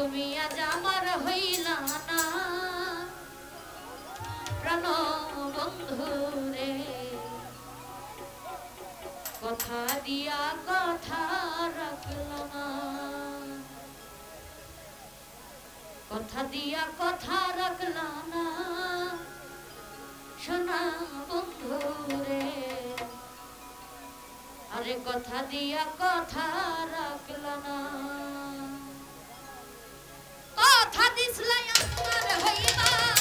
তুমি আজ আমার হইলা না। প্রাণ বন্ধু রে, কথা দিয়া কথা রাখল কথা দিয়া কথা রাখল না। বন্ধু রে, আরে কথা দিয়া কথা রাখল 是那样子的回报。